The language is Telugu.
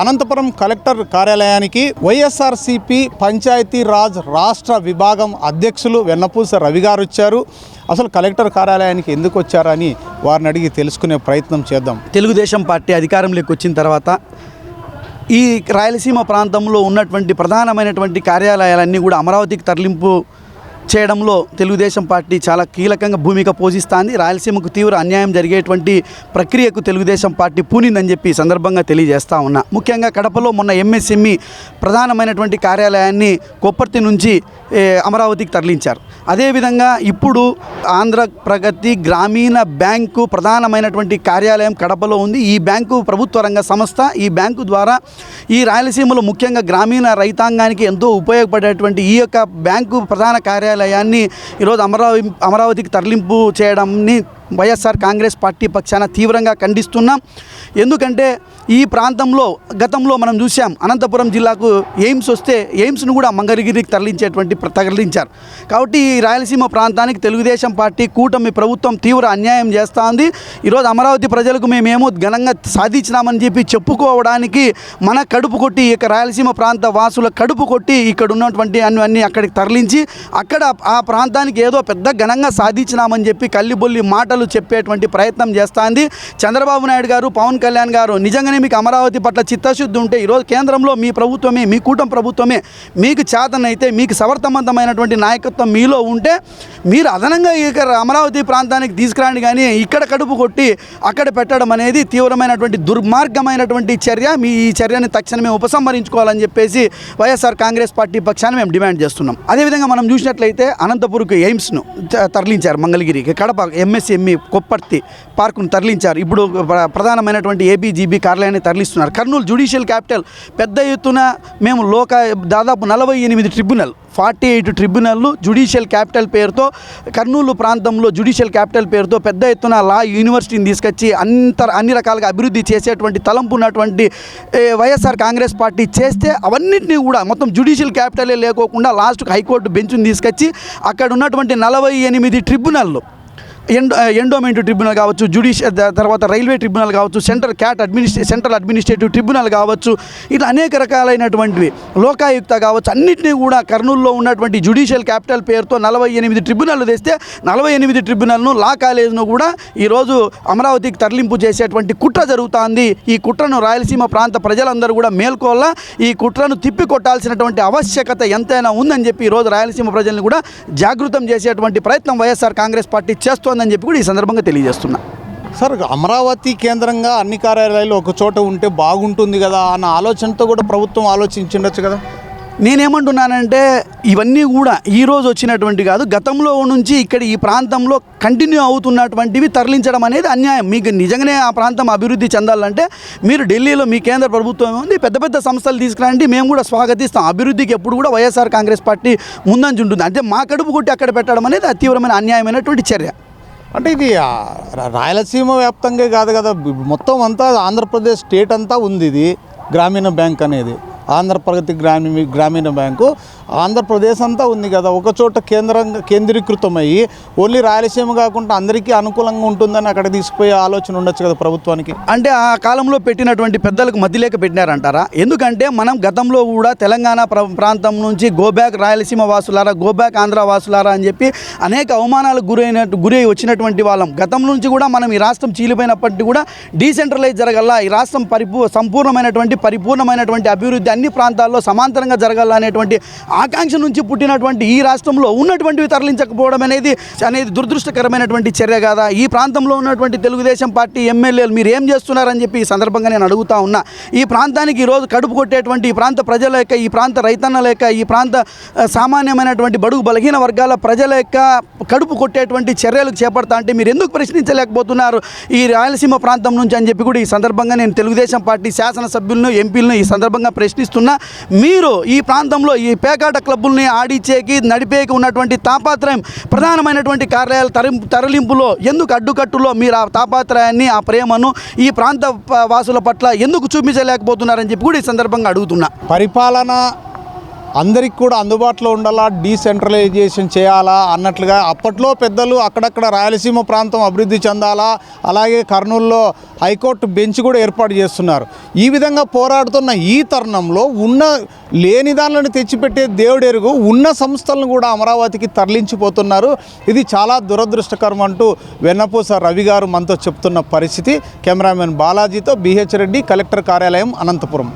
అనంతపురం కలెక్టర్ కార్యాలయానికి వైఎస్ఆర్సిపి పంచాయతీ రాజ్ రాష్ట్ర విభాగం అధ్యక్షులు వెన్నపూస రవి గారు వచ్చారు. అసలు కలెక్టర్ కార్యాలయానికి ఎందుకు వచ్చారని వారిని అడిగి తెలుసుకునే ప్రయత్నం చేద్దాం. తెలుగుదేశం పార్టీ అధికారంలోకి వచ్చిన తర్వాత ఈ రాయలసీమ ప్రాంతంలో ఉన్నటువంటి ప్రధానమైనటువంటి కార్యాలయాలన్నీ కూడా అమరావతికి తరలింపు చేయడంలో తెలుగుదేశం పార్టీ చాలా కీలకంగా భూమిక పోషిస్తుంది. రాయలసీమకు తీవ్ర అన్యాయం జరిగేటువంటి ప్రక్రియకు తెలుగుదేశం పార్టీ పూనిందని చెప్పి సందర్భంగా తెలియజేస్తా ఉన్నా. ముఖ్యంగా కడపలో మొన్న ఎంఎస్ఎంఈ ప్రధానమైనటువంటి కార్యాలయాన్ని కొప్పర్తి నుంచి అమరావతికి తరలించారు. అదేవిధంగా ఇప్పుడు ఆంధ్ర ప్రగతి గ్రామీణ బ్యాంకు ప్రధానమైనటువంటి కార్యాలయం కడపలో ఉంది. ఈ బ్యాంకు ప్రభుత్వ రంగ సంస్థ ఈ బ్యాంకు ద్వారా ఈ రాయలసీమలో ముఖ్యంగా గ్రామీణ రైతాంగానికి ఎంతో ఉపయోగపడేటువంటి ఈ యొక్క బ్యాంకు ప్రధాన కార్యాలయాన్ని ఈరోజు అమరావతి అమరావతికి తరలింపు చేయడంని వైఎస్ఆర్ కాంగ్రెస్ పార్టీ పక్షాన తీవ్రంగా ఖండిస్తున్నాం. ఎందుకంటే ఈ ప్రాంతంలో గతంలో మనం చూసాం అనంతపురం జిల్లాకు ఎయిమ్స్ వస్తే ఎయిమ్స్ను కూడా మంగళగిరికి తరలించేటువంటి తరలించారు. కాబట్టి ఈ రాయలసీమ ప్రాంతానికి తెలుగుదేశం పార్టీ కూటమి ప్రభుత్వం తీవ్ర అన్యాయం చేస్తూ ఉంది ఈరోజు అమరావతి ప్రజలకు మేమేమో ఘనంగా సాధించినామని చెప్పి చెప్పుకోవడానికి మన కడుపు కొట్టి ఇక రాయలసీమ ప్రాంత వాసుల కడుపు కొట్టి ఇక్కడ ఉన్నటువంటి అన్ని అన్ని అక్కడికి తరలించి అక్కడ ఆ ప్రాంతానికి ఏదో పెద్ద ఘనంగా సాధించినామని చెప్పి కల్లిబొల్లి మాటలు చెప్పేటువంటి ప్రయత్నం చేస్తోంది. చంద్రబాబు నాయుడు గారు పవన్ కళ్యాణ్ గారు నిజంగానే మీకు అమరావతి పట్ల చిత్తశుద్ధి ఉంటే ఈరోజు కేంద్రంలో మీ ప్రభుత్వమే మీ కూటమి ప్రభుత్వమే మీకు చేతనైతే మీకు సమర్థవంతమైనటువంటి నాయకత్వం మీలో ఉంటే మీరు అదనంగా ఇక్కడ అమరావతి ప్రాంతానికి తీసుకురాండి కానీ ఇక్కడ కడుపు కొట్టి అక్కడ పెట్టడం అనేది తీవ్రమైనటువంటి దుర్మార్గమైనటువంటి చర్య. మీ ఈ చర్యని తక్షణమే ఉపసంహరించుకోవాలని చెప్పేసి వైఎస్ఆర్ కాంగ్రెస్ పార్టీ పక్షాన్ని మేము డిమాండ్ చేస్తున్నాం. అదేవిధంగా మనం చూసినట్లయితే అనంతపురంకు ఎయిమ్స్ను తరలించారు మంగళగిరికి. కడప ఎంఎస్ఎంఈ కొప్పర్తి పార్కును తరలించారు. ఇప్పుడు ప్ర- ప్రధానమైనటువంటి ఏపీజీబీ కార్యాలయాన్ని తరలిస్తున్నారు. కర్నూలు జ్యుడిషియల్ క్యాపిటల్ పెద్ద ఎత్తున మేము లోక దాదాపు నలభై ఎనిమిది ట్రిబ్యునల్ ఫార్టీ ఎయిట్ ట్రిబ్యునల్లు జ్యుడిషియల్ క్యాపిటల్ పేరుతో కర్నూలు ప్రాంతంలో జ్యుడిషియల్ క్యాపిటల్ పేరుతో పెద్ద ఎత్తున లా యూనివర్సిటీని తీసుకొచ్చి అంత అన్ని రకాలుగా అభివృద్ధి చేసేటువంటి తలంపు ఉన్నటువంటి వైఎస్ఆర్ కాంగ్రెస్ పార్టీ చేస్తే అవన్నింటినీ కూడా మొత్తం జ్యుడిషియల్ క్యాపిటలే లేకోకుండా లాస్ట్కి హైకోర్టు బెంచ్ని తీసుకొచ్చి అక్కడ ఉన్నటువంటి నలభై ఎనిమిది ట్రిబ్యునల్లు ఎండో ఎండోమెంట్ ట్రిబ్యునల్ కావచ్చు జ్యుడిషియల్ తర్వాత రైల్వే ట్రిబ్యునల్ కావచ్చు central CAT administra central administrative tribunal కావచ్చు ఇట్లా అనేక రకాలైనటువంటివి. లోకాయుక్త కావచ్చు అన్నింటినీ కూడా కర్నూలులో ఉన్నటువంటి జ్యుడిషియల్ క్యాపిటల్ పేరుతో నలభై ఎనిమిది ట్రిబ్యునల్ తెస్తే నలభై ఎనిమిది ట్రిబ్యునల్ను లా కాలేజ్ను కూడా ఈరోజు అమరావతికి తరలింపు చేసేటువంటి కుట్ర జరుగుతోంది. ఈ కుట్రను రాయలసీమ ప్రాంత ప్రజలందరూ కూడా మేల్కోవాలా? ఈ కుట్రను తిప్పి కొట్టాల్సినటువంటి ఆవశ్యకత ఎంతైనా ఉందని చెప్పి ఈరోజు రాయలసీమ ప్రజల్ని కూడా జాగృతం చేసేటువంటి ప్రయత్నం వైఎస్ఆర్ కాంగ్రెస్ పార్టీ చేస్తోందని చెప్పి కూడా ఈ సందర్భంగా తెలియజేస్తున్నా. సార్ అమరావతి కేంద్రంగా అన్ని కార్యాలయాలు ఒక చోట ఉంటే బాగుంటుంది కదా అన్న ఆలోచనతో కూడా ప్రభుత్వం ఆలోచించుండొచ్చు కదా? నేనేమంటున్నానంటే ఇవన్నీ కూడా ఈ రోజు వచ్చినటువంటి కాదు గతంలో నుంచి ఇక్కడ ఈ ప్రాంతంలో కంటిన్యూ అవుతున్నటువంటివి తరలించడం అనేది అన్యాయం. మీకు నిజంగానే ఆ ప్రాంతం అభివృద్ధి చెందాలంటే మీరు ఢిల్లీలో మీ కేంద్ర ప్రభుత్వం ఉంది పెద్ద పెద్ద సంస్థలు తీసుకురండి మేము కూడా స్వాగతిస్తాం. అభివృద్ధికి ఎప్పుడు కూడా వైఎస్ఆర్ కాంగ్రెస్ పార్టీ ముందంజ ఉంటుంది. అంటే మా కడుపు కొట్టి అక్కడ పెట్టడం అనేది అది తీవ్రమైన అన్యాయమైనటువంటి చర్య. అంటే ఇది రాయలసీమ వ్యాప్తంగా కాదు కదా మొత్తం అంతా ఆంధ్రప్రదేశ్ స్టేట్ అంతా ఉంది ఇది గ్రామీణ బ్యాంక్ అనేది. ఆంధ్రప్రగతి గ్రామీణ గ్రామీణ బ్యాంకు. ఆంధ్రప్రదేశ్ అంతా ఉంది కదా ఒక చోట కేంద్రంగా కేంద్రీకృతమయ్యి ఓన్లీ రాయలసీమ కాకుండా అందరికీ అనుకూలంగా ఉంటుందని అక్కడ తీసుకుపోయే ఆలోచన ఉండొచ్చు కదా ప్రభుత్వానికి. అంటే ఆ కాలంలో పెట్టినటువంటి పెద్దలకు మధ్యలేక పెట్టినారంటారా? ఎందుకంటే మనం గతంలో కూడా తెలంగాణ ప్రాంతం నుంచి గోబ్యాక్ రాయలసీమ వాసులారా గోబ్యాక్ ఆంధ్ర వాసులారా అని చెప్పి అనేక అవమానాలకు గురైన గురై వచ్చినటువంటి వాళ్ళం. గతం నుంచి కూడా మనం ఈ రాష్ట్రం చీలిపోయినప్పటికీ కూడా డీసెంట్రలైజ్ జరగల్లా. ఈ రాష్ట్రం పరిపూ సంపూర్ణమైనటువంటి పరిపూర్ణమైనటువంటి అభివృద్ధి అన్ని ప్రాంతాల్లో సమాంతరంగా జరగాల అనేటువంటి ఆకాంక్ష నుంచి పుట్టినటువంటి ఈ రాష్ట్రంలో ఉన్నటువంటివి తరలించకపోవడం అనేది అనేది దురదృష్టకరమైనటువంటి చర్య కాదా? ఈ ప్రాంతంలో ఉన్నటువంటి తెలుగుదేశం పార్టీ ఎమ్మెల్యేలు మీరు ఏం చేస్తున్నారని చెప్పి ఈ సందర్భంగా నేను అడుగుతా ఉన్నా. ఈ ప్రాంతానికి ఈరోజు కడుపు కొట్టేటువంటి ఈ ప్రాంత ప్రజల యొక్క ఈ ప్రాంత రైతన్నల యొక్క ఈ ప్రాంత సామాన్యమైనటువంటి బడుగు బలహీన వర్గాల ప్రజల యొక్క కడుపు కొట్టేటువంటి చర్యలు చేపడతా అంటే మీరు ఎందుకు ప్రశ్నించలేకపోతున్నారు ఈ రాయలసీమ ప్రాంతం నుంచి అని చెప్పి కూడా ఈ సందర్భంగా నేను తెలుగుదేశం పార్టీ శాసనసభ్యులను ఎంపీలను ఈ సందర్భంగా ప్రశ్నిస్తున్నా మీరు ఈ ప్రాంతంలో ఈ పేకాట క్లబ్బుల్ని ఆడిచ్చేకి నడిపేకి ఉన్నటువంటి తాపాత్రయం ప్రధానమైనటువంటి కార్యాల తరింపు తరలింపులో ఎందుకు అడ్డుకట్టులో మీరు ఆ తాపాత్రయాన్ని ఆ ప్రేమను ఈ ప్రాంత వాసుల పట్ల ఎందుకు చూపించలేకపోతున్నారని చెప్పి కూడా ఈ సందర్భంగా అడుగుతున్నా. పరిపాలన అందరికి కూడా అందుబాటులో ఉండాలా డీసెంట్రలైజేషన్ చేయాలా అన్నట్లుగా అప్పట్లో పెద్దలు అక్కడక్కడ రాయలసీమ ప్రాంతం అభివృద్ధి చెందాలా అలాగే కర్నూలులో హైకోర్టు బెంచ్ కూడా ఏర్పాటు చేస్తున్నారు. ఈ విధంగా పోరాడుతున్న ఈ తరుణంలో ఉన్న లేని దానిలను తెచ్చిపెట్టే దేవుడెరుగు ఉన్న సంస్థలను కూడా అమరావతికి తరలించిపోతున్నారు. ఇది చాలా దురదృష్టకరం అంటూ వెన్నపూస రవి గారు మనతో చెప్తున్న పరిస్థితి. కెమెరామెన్ బాలాజీతో బిహెచ్ రెడ్డి కలెక్టర్ కార్యాలయం అనంతపురం.